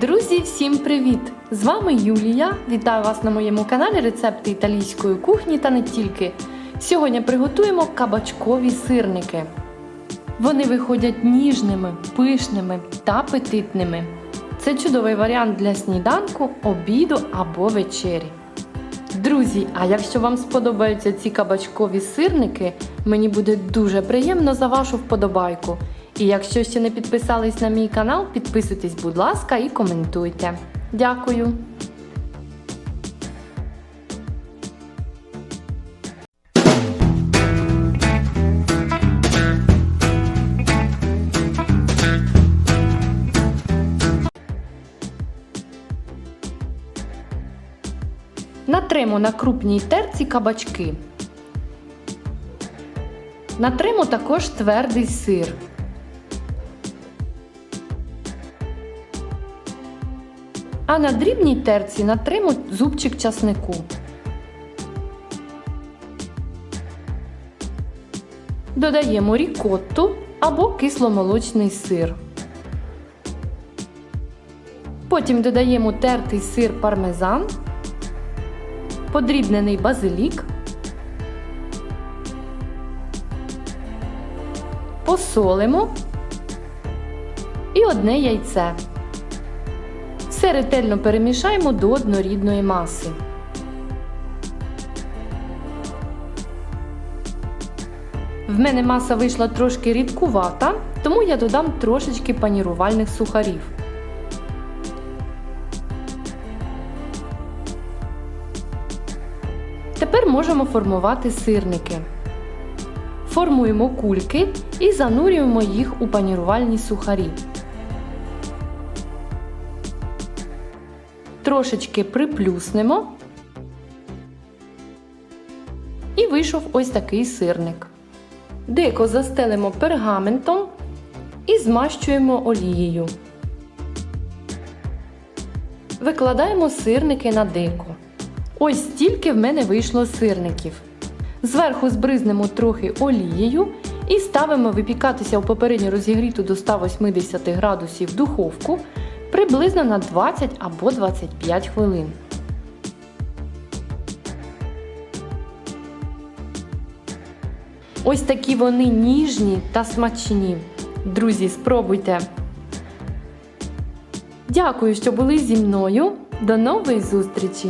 Друзі, всім привіт! З вами Юлія. Вітаю вас на моєму каналі Рецепти італійської кухні та не тільки. Сьогодні приготуємо кабачкові сирники. Вони виходять ніжними, пишними та апетитними. Це чудовий варіант для сніданку, обіду або вечері. Друзі, а якщо вам сподобаються ці кабачкові сирники, мені буде дуже приємно за вашу вподобайку. І якщо ще не підписались на мій канал, підписуйтесь, будь ласка, і коментуйте. Дякую! Натримо на крупній терці кабачки. Натримо також твердий сир. А на дрібній терці натримо зубчик часнику. Додаємо рікотту або кисломолочний сир. Потім додаємо тертий сир пармезан, подрібнений базилік, посолимо і одне яйце. Все ретельно перемішаємо до однорідної маси. В мене маса вийшла трошки рідкувата, тому я додам трошечки панірувальних сухарів. Тепер можемо формувати сирники. Формуємо кульки і занурюємо їх у панірувальні сухарі. Трошечки приплюснемо. І вийшов ось такий сирник. Дико застелимо пергаментом і змащуємо олією. Викладаємо сирники на дико. Ось стільки в мене вийшло сирників. Зверху збризнемо трохи олією і ставимо випікатися у попередньо розігріту до 180 градусів духовку приблизно на 20 або 25 хвилин. Ось такі вони ніжні та смачні. Друзі, спробуйте. Дякую, що були зі мною. До нової зустрічі!